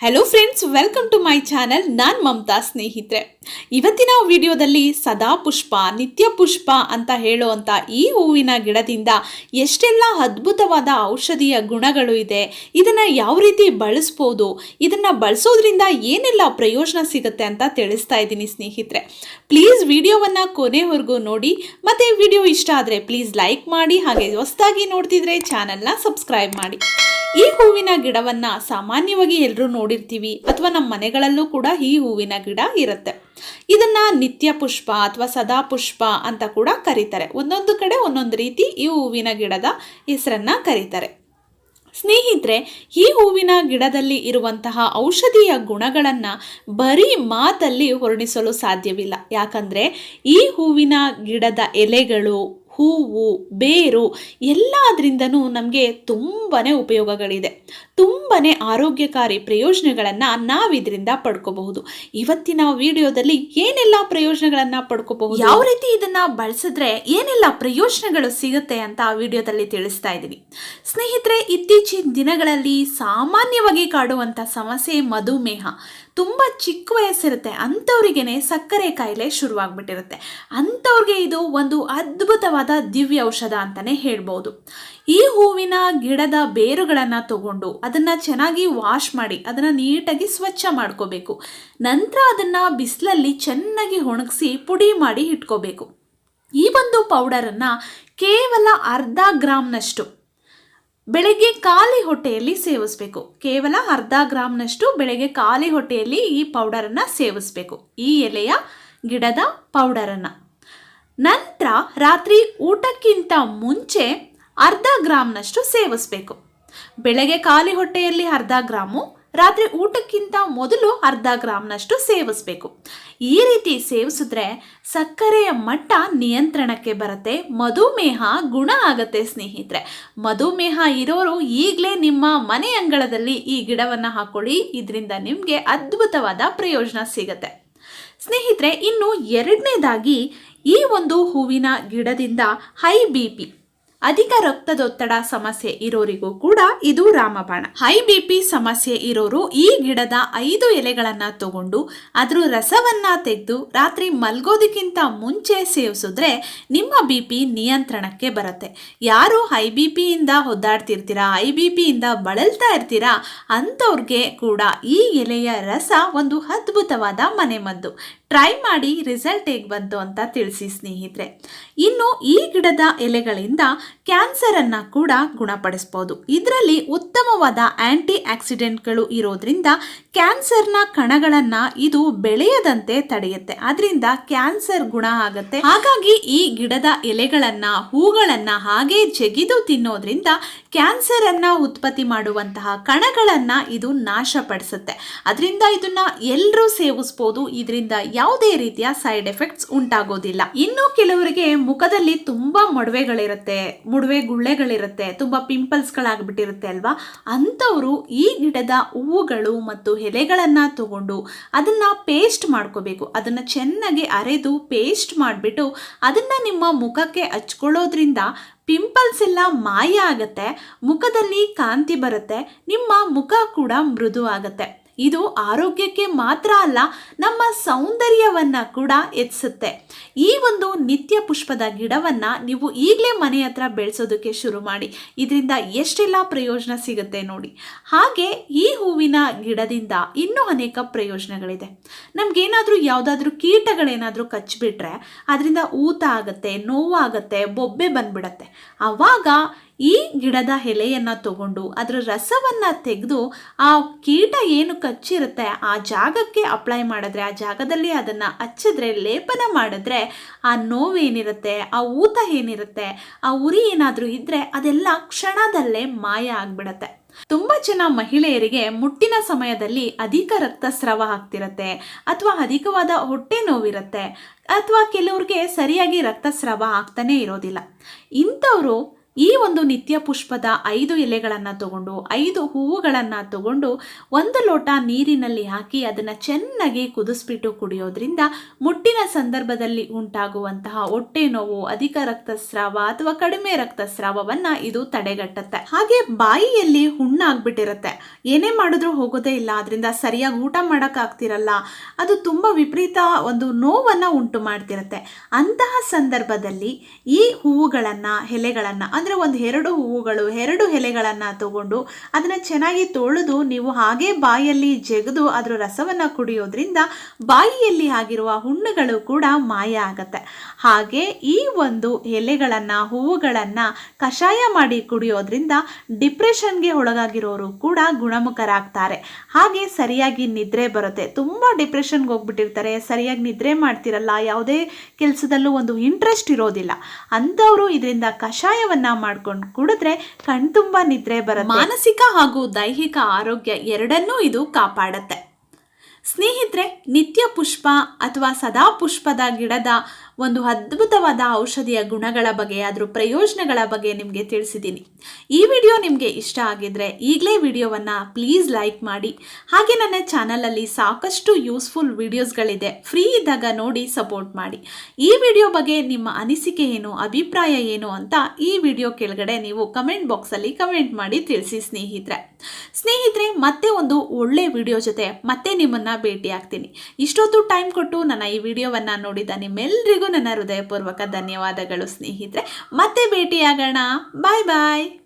Hello friends welcome to my channel ನಾನು ಮಮತಾ ಸ್ನೇಹಿತರೆ. ಇವತ್ತಿನ ವಿಡಿಯೋದಲ್ಲಿ ಸದಾ ಪುಷ್ಪ, ನಿತ್ಯ ಪುಷ್ಪ ಅಂತ ಹೇಳುವಂಥ ಈ ಹೂವಿನ ಗಿಡದಿಂದ ಎಷ್ಟೆಲ್ಲ ಅದ್ಭುತವಾದ ಔಷಧೀಯ ಗುಣಗಳು ಇದೆ, ಇದನ್ನು ಯಾವ ರೀತಿ ಬಳಸ್ಬೋದು, ಇದನ್ನು ಬಳಸೋದ್ರಿಂದ ಏನೆಲ್ಲ ಪ್ರಯೋಜನ ಸಿಗುತ್ತೆ ಅಂತ ತಿಳಿಸ್ತಾ ಇದ್ದೀನಿ ಸ್ನೇಹಿತರೆ. ಪ್ಲೀಸ್ ವಿಡಿಯೋವನ್ನು ಕೊನೆವರೆಗೂ ನೋಡಿ, ಮತ್ತು ವಿಡಿಯೋ ಇಷ್ಟ ಆದರೆ ಪ್ಲೀಸ್ ಲೈಕ್ ಮಾಡಿ, ಹಾಗೆ ಹೊಸದಾಗಿ ನೋಡ್ತಿದ್ರೆ ಚಾನಲ್ನ ಸಬ್ಸ್ಕ್ರೈಬ್ ಮಾಡಿ. ಈ ಹೂವಿನ ಗಿಡವನ್ನ ಸಾಮಾನ್ಯವಾಗಿ ಎಲ್ಲರೂ ನೋಡಿರ್ತೀವಿ ಅಥವಾ ನಮ್ಮ ಮನೆಗಳಲ್ಲೂ ಕೂಡ ಈ ಹೂವಿನ ಗಿಡ ಇರುತ್ತೆ. ಇದನ್ನ ನಿತ್ಯ ಪುಷ್ಪ ಅಥವಾ ಸದಾ ಪುಷ್ಪ ಅಂತ ಕೂಡ ಕರೀತಾರೆ. ಒಂದೊಂದು ಕಡೆ ಒಂದೊಂದು ರೀತಿ ಈ ಹೂವಿನ ಗಿಡದ ಹೆಸರನ್ನ ಕರೀತಾರೆ. ಸ್ನೇಹಿತರೆ, ಈ ಹೂವಿನ ಗಿಡದಲ್ಲಿ ಇರುವಂತಹ ಔಷಧೀಯ ಗುಣಗಳನ್ನು ಬರೀ ಮಾತಲ್ಲಿ ವರ್ಣಿಸಲು ಸಾಧ್ಯವಿಲ್ಲ. ಯಾಕಂದರೆ ಈ ಹೂವಿನ ಗಿಡದ ಎಲೆಗಳು ಹೂವು ಬೇರು ಎಲ್ಲದರಿಂದನೂ ನಮಗೆ ತುಂಬಾ ಉಪಯೋಗಗಳಿದೆ. ತುಂಬಾ ಆರೋಗ್ಯಕಾರಿ ಪ್ರಯೋಜನಗಳನ್ನು ನಾವಿದರಿಂದ ಪಡ್ಕೋಬಹುದು. ಇವತ್ತಿನ ವಿಡಿಯೋದಲ್ಲಿ ಏನೆಲ್ಲ ಪ್ರಯೋಜನಗಳನ್ನು ಪಡ್ಕೋಬಹುದು? ಯಾವ ರೀತಿ ಇದನ್ನು ಬಳಸಿದ್ರೆ ಏನೆಲ್ಲ ಪ್ರಯೋಜನಗಳು ಸಿಗುತ್ತೆ ಅಂತ ವಿಡಿಯೋದಲ್ಲಿ ತಿಳಿಸ್ತಾ ಇದ್ದೀನಿ. ಸ್ನೇಹಿತರೆ, ಇತ್ತೀಚಿನ ದಿನಗಳಲ್ಲಿ ಸಾಮಾನ್ಯವಾಗಿ ಕಾಡುವಂಥ ಸಮಸ್ಯೆ ಮಧುಮೇಹ. ತುಂಬ ಚಿಕ್ಕ ವಯಸ್ಸಿರುತ್ತೆ ಅಂಥವ್ರಿಗೇ ಸಕ್ಕರೆ ಕಾಯಿಲೆ ಶುರುವಾಗ್ಬಿಟ್ಟಿರುತ್ತೆ. ಅಂಥವ್ರಿಗೆ ಇದು ಒಂದು ಅದ್ಭುತವಾದ ದಿವ್ಯ ಔಷಧ ಅಂತಲೇ ಹೇಳ್ಬೋದು. ಈ ಹೂವಿನ ಗಿಡದ ಬೇರುಗಳನ್ನು ತಗೊಂಡು ಅದನ್ನು ಚೆನ್ನಾಗಿ ವಾಶ್ ಮಾಡಿ, ಅದನ್ನು ನೀಟಾಗಿ ಸ್ವಚ್ಛ ಮಾಡ್ಕೋಬೇಕು. ನಂತರ ಅದನ್ನು ಬಿಸಿಲಲ್ಲಿ ಚೆನ್ನಾಗಿ ಒಣಗಿಸಿ ಪುಡಿ ಮಾಡಿ ಇಟ್ಕೋಬೇಕು. ಈ ಒಂದು ಪೌಡರನ್ನು ಕೇವಲ ಅರ್ಧ ಗ್ರಾಮ್ನಷ್ಟು ಬೆಳಗ್ಗೆ ಖಾಲಿ ಹೊಟ್ಟೆಯಲ್ಲಿ ಸೇವಿಸಬೇಕು. ಕೇವಲ ಅರ್ಧ ಗ್ರಾಮ್ನಷ್ಟು ಬೆಳಗ್ಗೆ ಖಾಲಿ ಹೊಟ್ಟೆಯಲ್ಲಿ ಈ ಪೌಡರನ್ನು ಸೇವಿಸಬೇಕು. ಈ ಎಲೆಯ ಗಿಡದ ಪೌಡರನ್ನು ನಂತರ ರಾತ್ರಿ ಊಟಕ್ಕಿಂತ ಮುಂಚೆ ಅರ್ಧ ಗ್ರಾಮ್ನಷ್ಟು ಸೇವಿಸಬೇಕು. ಬೆಳಗ್ಗೆ ಖಾಲಿ ಹೊಟ್ಟೆಯಲ್ಲಿ ಅರ್ಧ ಗ್ರಾಮು, ರಾತ್ರಿ ಊಟಕ್ಕಿಂತ ಮೊದಲು ಅರ್ಧ ಗ್ರಾಮ್ನಷ್ಟು ಸೇವಿಸಬೇಕು. ಈ ರೀತಿ ಸೇವಿಸಿದ್ರೆ ಸಕ್ಕರೆಯ ಮಟ್ಟ ನಿಯಂತ್ರಣಕ್ಕೆ ಬರುತ್ತೆ, ಮಧುಮೇಹ ಗುಣ ಆಗತ್ತೆ ಸ್ನೇಹಿತರೆ. ಮಧುಮೇಹ ಇರೋರು ಈಗಲೇ ನಿಮ್ಮ ಮನೆ ಅಂಗಳದಲ್ಲಿ ಈ ಗಿಡವನ್ನು ಹಾಕೊಳ್ಳಿ, ಇದರಿಂದ ನಿಮಗೆ ಅದ್ಭುತವಾದ ಪ್ರಯೋಜನ ಸಿಗತ್ತೆ. ಸ್ನೇಹಿತರೆ, ಇನ್ನು ಎರಡನೇದಾಗಿ ಈ ಒಂದು ಹೂವಿನ ಗಿಡದಿಂದ ಹೈ ಬಿ ಪಿ ಅಧಿಕ ರಕ್ತದೊತ್ತಡ ಸಮಸ್ಯೆ ಇರೋರಿಗೂ ಕೂಡ ಇದು ರಾಮಬಾಣ. ಹೈ ಬಿ ಪಿ ಸಮಸ್ಯೆ ಇರೋರು ಈ ಗಿಡದ ಐದು ಎಲೆಗಳನ್ನ ತಗೊಂಡು ಅದ್ರ ರಸವನ್ನ ತೆಗೆದು ರಾತ್ರಿ ಮಲ್ಗೋದಕ್ಕಿಂತ ಮುಂಚೆ ಸೇವಿಸಿದ್ರೆ ನಿಮ್ಮ ಬಿ ಪಿ ನಿಯಂತ್ರಣಕ್ಕೆ ಬರುತ್ತೆ. ಯಾರು ಹೈ ಬಿ ಪಿಯಿಂದ ಒದ್ದಾಡ್ತಿರ್ತೀರಾ ಹೈ ಬಿ ಪಿಯಿಂದ ಬಳಲ್ತಾ ಇರ್ತೀರಾ ಅಂಥವ್ರಿಗೆ ಕೂಡ ಈ ಎಲೆಯ ರಸ ಒಂದು ಅದ್ಭುತವಾದ ಮನೆಮದ್ದು ಟ್ರೈ ಮಾಡಿ ರಿಸಲ್ಟ್ ಹೇಗೆ ಬಂತು ಅಂತ ತಿಳಿಸಿ ಸ್ನೇಹಿತರೆ. ಇನ್ನು ಈ ಗಿಡದ ಎಲೆಗಳಿಂದ ಕ್ಯಾನ್ಸರನ್ನು ಕೂಡ ಗುಣಪಡಿಸ್ಬೋದು. ಇದರಲ್ಲಿ ಉತ್ತಮವಾದ ಆ್ಯಂಟಿ ಆಕ್ಸಿಡೆಂಟ್ಗಳು ಇರೋದ್ರಿಂದ ಕ್ಯಾನ್ಸರ್ನ ಕಣಗಳನ್ನು ಇದು ಬೆಳೆಯದಂತೆ ತಡೆಯುತ್ತೆ. ಅದರಿಂದ ಕ್ಯಾನ್ಸರ್ ಗುಣ ಆಗುತ್ತೆ. ಹಾಗಾಗಿ ಈ ಗಿಡದ ಎಲೆಗಳನ್ನು, ಹೂಗಳನ್ನು ಹಾಗೆ ಜಗಿದು ತಿನ್ನೋದ್ರಿಂದ ಕ್ಯಾನ್ಸರನ್ನು ಉತ್ಪತ್ತಿ ಮಾಡುವಂತಹ ಕಣಗಳನ್ನು ಇದು ನಾಶಪಡಿಸುತ್ತೆ. ಅದರಿಂದ ಇದನ್ನ ಎಲ್ಲರೂ ಸೇವಿಸ್ಬೋದು. ಇದರಿಂದ ಯಾವುದೇ ರೀತಿಯ ಸೈಡ್ ಎಫೆಕ್ಟ್ಸ್ ಉಂಟಾಗೋದಿಲ್ಲ. ಇನ್ನು ಕೆಲವರಿಗೆ ಮುಖದಲ್ಲಿ ತುಂಬಾ ಮೊಡವೆಗಳಿರುತ್ತೆ, ಮುಡವೆ ಗುಳ್ಳೆಗಳಿರುತ್ತೆ, ತುಂಬಾ ಪಿಂಪಲ್ಸ್ಗಳಾಗ್ಬಿಟ್ಟಿರುತ್ತೆ ಅಲ್ವಾ? ಅಂಥವರು ಈ ಗಿಡದ ಹೂವುಗಳು ಮತ್ತು ಎಲೆಗಳನ್ನ ತಗೊಂಡು ಅದನ್ನು ಪೇಸ್ಟ್ ಮಾಡ್ಕೋಬೇಕು. ಅದನ್ನು ಚೆನ್ನಾಗಿ ಅರೆದು ಪೇಸ್ಟ್ ಮಾಡಿಬಿಟ್ಟು ಅದನ್ನು ನಿಮ್ಮ ಮುಖಕ್ಕೆ ಹಚ್ಕೊಳ್ಳೋದ್ರಿಂದ ಪಿಂಪಲ್ಸ್ ಎಲ್ಲ ಮಾಯ ಆಗುತ್ತೆ, ಮುಖದಲ್ಲಿ ಕಾಂತಿ ಬರುತ್ತೆ, ನಿಮ್ಮ ಮುಖ ಕೂಡ ಮೃದು ಆಗತ್ತೆ. ಇದು ಆರೋಗ್ಯಕ್ಕೆ ಮಾತ್ರ ಅಲ್ಲ, ನಮ್ಮ ಸೌಂದರ್ಯವನ್ನು ಕೂಡ ಹೆಚ್ಚಿಸುತ್ತೆ. ಈ ಒಂದು ನಿತ್ಯ ಪುಷ್ಪದ ಗಿಡವನ್ನು ನೀವು ಈಗಲೇ ಮನೆ ಹತ್ರ ಬೆಳೆಸೋದಕ್ಕೆ ಶುರು ಮಾಡಿ. ಇದರಿಂದ ಎಷ್ಟೆಲ್ಲ ಪ್ರಯೋಜನ ಸಿಗುತ್ತೆ ನೋಡಿ. ಹಾಗೆ ಈ ಹೂವಿನ ಗಿಡದಿಂದ ಇನ್ನೂ ಅನೇಕ ಪ್ರಯೋಜನಗಳಿದೆ. ನಮಗೇನಾದರೂ ಯಾವುದಾದ್ರೂ ಕೀಟಗಳೇನಾದರೂ ಕಚ್ಚಿಬಿಟ್ರೆ ಅದರಿಂದ ಊತ ಆಗುತ್ತೆ ನೋವಾಗುತ್ತೆ ಬೊಬ್ಬೆ ಬಂದ್ಬಿಡತ್ತೆ. ಆವಾಗ ಈ ಗಿಡದ ಎಲೆಯನ್ನು ತಗೊಂಡು ಅದರ ರಸವನ್ನು ತೆಗೆದು ಆ ಕೀಟ ಏನು ಕಚ್ಚಿರುತ್ತೆ ಆ ಜಾಗಕ್ಕೆ ಅಪ್ಲೈ ಮಾಡಿದ್ರೆ, ಆ ಜಾಗದಲ್ಲಿ ಅದನ್ನು ಹಚ್ಚಿದ್ರೆ, ಲೇಪನ ಮಾಡಿದ್ರೆ ಆ ನೋವೇನಿರುತ್ತೆ, ಆ ಊತ ಏನಿರುತ್ತೆ, ಆ ಉರಿ ಏನಾದರೂ ಇದ್ದರೆ ಅದೆಲ್ಲ ಕ್ಷಣದಲ್ಲೇ ಮಾಯ ಆಗಿಬಿಡತ್ತೆ. ತುಂಬ ಜನ ಮಹಿಳೆಯರಿಗೆ ಮುಟ್ಟಿನ ಸಮಯದಲ್ಲಿ ಅಧಿಕ ರಕ್ತಸ್ರಾವ ಆಗ್ತಿರತ್ತೆ ಅಥವಾ ಅಧಿಕವಾದ ಹೊಟ್ಟೆ ನೋವಿರುತ್ತೆ ಅಥವಾ ಕೆಲವ್ರಿಗೆ ಸರಿಯಾಗಿ ರಕ್ತಸ್ರಾವ ಆಗ್ತಾನೆ ಇರೋದಿಲ್ಲ. ಇಂಥವರು ಈ ಒಂದು ನಿತ್ಯ ಪುಷ್ಪದ ಐದು ಎಲೆಗಳನ್ನು ತಗೊಂಡು, ಐದು ಹೂವುಗಳನ್ನು ತಗೊಂಡು ಒಂದು ಲೋಟ ನೀರಿನಲ್ಲಿ ಹಾಕಿ ಅದನ್ನು ಚೆನ್ನಾಗಿ ಕುದಿಸ್ಬಿಟ್ಟು ಕುಡಿಯೋದ್ರಿಂದ ಮುಟ್ಟಿನ ಸಂದರ್ಭದಲ್ಲಿ ಉಂಟಾಗುವಂತಹ ಹೊಟ್ಟೆ ನೋವು, ಅಧಿಕ ರಕ್ತಸ್ರಾವ ಅಥವಾ ಕಡಿಮೆ ರಕ್ತಸ್ರಾವವನ್ನು ಇದು ತಡೆಗಟ್ಟುತ್ತೆ. ಹಾಗೆ ಬಾಯಿಯಲ್ಲಿ ಹುಣ್ಣಾಗ್ಬಿಟ್ಟಿರುತ್ತೆ. ಏನೇ ಮಾಡಿದ್ರೂ ಹೋಗೋದೇ ಇಲ್ಲ ಅದರಿಂದ ಸರಿಯಾಗಿ ಊಟ ಮಾಡೋಕ್ಕಾಗ್ತಿರಲ್ಲ. ಅದು ತುಂಬ ವಿಪರೀತ ಒಂದು ನೋವನ್ನು ಉಂಟು ಮಾಡ್ತಿರುತ್ತೆ ಅಂತಹ ಸಂದರ್ಭದಲ್ಲಿ ಈ ಹೂವುಗಳನ್ನು, ಎಲೆಗಳನ್ನು ಅಂದರೆ ಒಂದು ಎರಡು ಹೂವುಗಳು, ಎರಡು ಎಲೆಗಳನ್ನು ತಗೊಂಡು ಅದನ್ನು ಚೆನ್ನಾಗಿ ತೊಳೆದು ನೀವು ಹಾಗೆ ಬಾಯಲ್ಲಿ ಜಗದು ಅದರ ರಸವನ್ನು ಕುಡಿಯೋದ್ರಿಂದ ಬಾಯಿಯಲ್ಲಿ ಆಗಿರುವ ಹುಣ್ಣುಗಳು ಕೂಡ ಮಾಯ ಆಗತ್ತೆ. ಹಾಗೆ ಈ ಒಂದು ಎಲೆಗಳನ್ನು, ಹೂವುಗಳನ್ನು ಕಷಾಯ ಮಾಡಿ ಕುಡಿಯೋದ್ರಿಂದ ಡಿಪ್ರೆಷನ್ಗೆ ಒಳಗಾಗಿರೋರು ಕೂಡ ಗುಣಮುಖರಾಗ್ತಾರೆ. ಹಾಗೆ ಸರಿಯಾಗಿ ನಿದ್ರೆ ಬರುತ್ತೆ. ತುಂಬ ಡಿಪ್ರೆಷನ್ಗೆ ಹೋಗ್ಬಿಟ್ಟಿರ್ತಾರೆ. ಸರಿಯಾಗಿ ನಿದ್ರೆ ಮಾಡ್ತಿರಲ್ಲ, ಯಾವುದೇ ಕೆಲಸದಲ್ಲೂ ಒಂದು ಇಂಟ್ರೆಸ್ಟ್ ಇರೋದಿಲ್ಲ. ಅಂಥವರು ಇದರಿಂದ ಕಷಾಯವನ್ನ ಮಾಡ್ಕೊಂಡು ಕುಡಿದ್ರೆ ಕಣ್ತುಂಬ ನಿದ್ರೆ ಬರುತ್ತೆ. ಮಾನಸಿಕ ಹಾಗೂ ದೈಹಿಕ ಆರೋಗ್ಯ ಎರಡನ್ನೂ ಇದು ಕಾಪಾಡುತ್ತೆ. ಸ್ನೇಹಿತರೆ, ನಿತ್ಯ ಪುಷ್ಪ ಅಥವಾ ಸದಾ ಪುಷ್ಪದ ಗಿಡದ ಒಂದು ಅದ್ಭುತವಾದ ಔಷಧಿಯ ಗುಣಗಳ ಬಗ್ಗೆ, ಅದರ ಪ್ರಯೋಜನಗಳ ಬಗ್ಗೆ ನಿಮಗೆ ತಿಳಿಸಿದ್ದೀನಿ. ಈ ವಿಡಿಯೋ ನಿಮಗೆ ಇಷ್ಟ ಆಗಿದ್ರೆ ಈಗಲೇ ವಿಡಿಯೋವನ್ನು ಪ್ಲೀಸ್ ಲೈಕ್ ಮಾಡಿ. ಹಾಗೆ ನನ್ನ ಚಾನಲಲ್ಲಿ ಸಾಕಷ್ಟು ಯೂಸ್ಫುಲ್ ವಿಡಿಯೋಸ್ಗಳಿದೆ, ಫ್ರೀ ಇದ್ದಾಗ ನೋಡಿ ಸಪೋರ್ಟ್ ಮಾಡಿ. ಈ ವಿಡಿಯೋ ಬಗ್ಗೆ ನಿಮ್ಮ ಅನಿಸಿಕೆ ಏನು, ಅಭಿಪ್ರಾಯ ಏನು ಅಂತ ಈ ವಿಡಿಯೋ ಕೆಳಗಡೆ ನೀವು ಕಮೆಂಟ್ ಬಾಕ್ಸಲ್ಲಿ ಕಮೆಂಟ್ ಮಾಡಿ ತಿಳಿಸಿ ಸ್ನೇಹಿತರೆ. ಸ್ನೇಹಿತರೆ, ಮತ್ತೆ ಒಂದು ಒಳ್ಳೆ ವಿಡಿಯೋ ಜೊತೆ ಮತ್ತೆ ನಿಮ್ಮನ್ನ ಭೇಟಿ ಆಗ್ತೀನಿ. ಇಷ್ಟೊತ್ತು ಟೈಮ್ ಕೊಟ್ಟು ನನ್ನ ಈ ವಿಡಿಯೋವನ್ನು ನೋಡಿದ ನಿಮ್ಮೆಲ್ಲರಿಗೂ ನನ್ನ ಹೃದಯಪೂರ್ವಕ ಧನ್ಯವಾದಗಳು ಸ್ನೇಹಿತರೆ. ಮತ್ತೆ ಭೇಟಿಯಾಗೋಣ. ಬಾಯ್ ಬಾಯ್